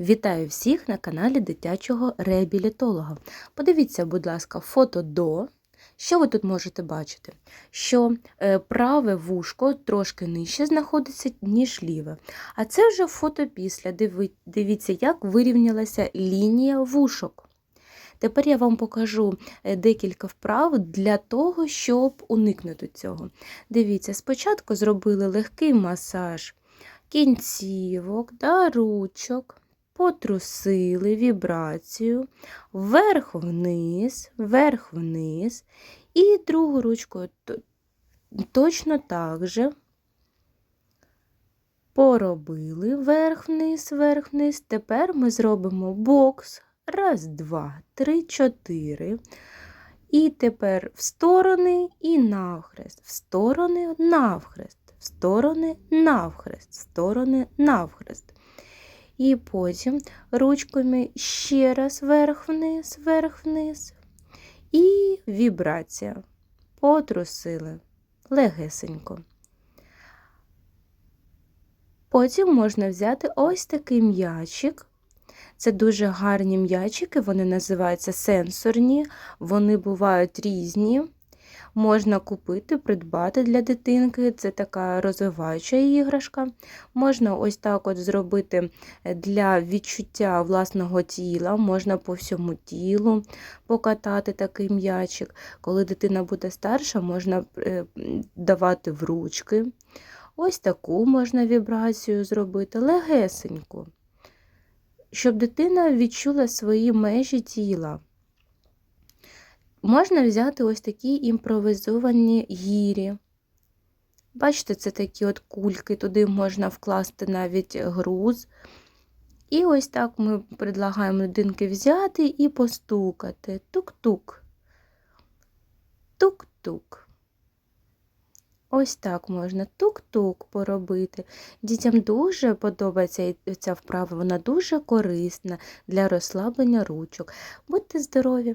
Вітаю всіх на каналі дитячого реабілітолога. Подивіться, будь ласка, фото до. Що ви тут можете бачити? Що е, праве вушко трошки нижче знаходиться, ніж ліве. А це вже фото після. Дивіться, як вирівнялася лінія вушок. Тепер я вам покажу е, декілька вправ для того, щоб уникнути цього. Дивіться, спочатку зробили легкий масаж кінцівок, да, ручок, потрусили вібрацію, вверх-вниз, вверх-вниз. І другу ручкою то- точно так же поробили вверх-вниз, вверх-вниз. Тепер ми зробимо бокс. Раз, два, три, чотири. І тепер в сторони і навхрест, в сторони навхрест, в сторони навхрест, в сторони навхрест. І потім ручками ще раз вверх-вниз, вверх-вниз. І вібрація. Потрусили легесенько. Потім можна взяти ось такий м'ячик. Це дуже гарні м'ячики, вони називаються сенсорні, вони бувають різні. Можна купити, придбати для дитинки. Це така розвиваюча іграшка. Можна ось так от зробити для відчуття власного тіла, можна по всьому тілу покатати такий м'ячик. Коли дитина буде старша, можна е, давати в ручки. Ось таку можна вібрацію зробити легесеньку щоб дитина відчула свої межі тіла. Можна взяти ось такі імпровізовані гірі. Бачите, це такі от кульки, туди можна вкласти навіть груз. І ось так ми предлагаємо дитинки взяти і постукати. Тук-тук. Тук-тук. Ось так можна тук-тук поробити. Дітям дуже подобається ця вправа, вона дуже корисна для розслаблення ручок. Будьте здорові!